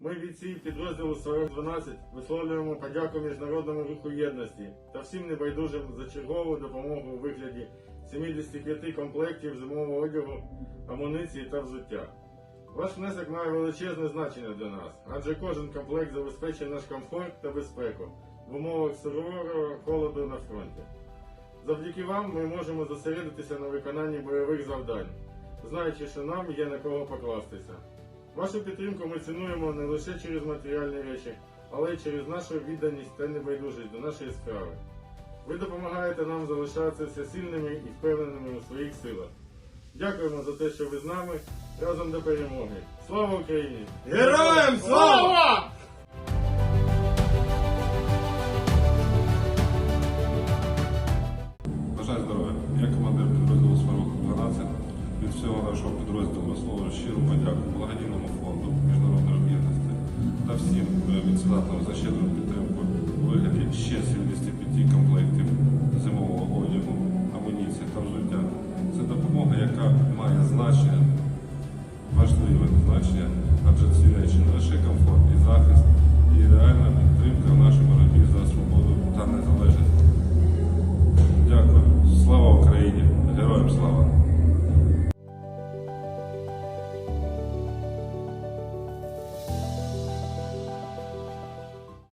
Ми бійці підрозділу 4012 висловлюємо подяку Міжнародному руху єдності та всім небайдужим за чергову допомогу у вигляді 75 комплектів зимового одягу, амуніції та взуття. Ваш внесок має величезне значення для нас, адже кожен комплект забезпечує наш комфорт та безпеку в умовах сурового холоду на фронті. Завдяки вам ми можемо зосередитися на виконанні бойових завдань, знаючи, що нам є на кого покластися. Вашу підтримку ми цінуємо не лише через матеріальні речі, але й через нашу відданість та небайдужість до нашої справи. Ви допомагаєте нам залишатися сильними і впевненими у своїх силах. Дякуємо за те, що ви з нами разом до перемоги. Слава Україні! Героям слава! Бажаю здоров'я. Я командир підрозділу Сварог 12. Від всього нашого підрозділу висловлюю щиру подяку всім меценатам за щедру підтримку у вигляді ще 75 комплектів зимового одягу, амуніції та взуття. Це допомога, яка має значення, важливе значення, адже ці речі не лише комфорт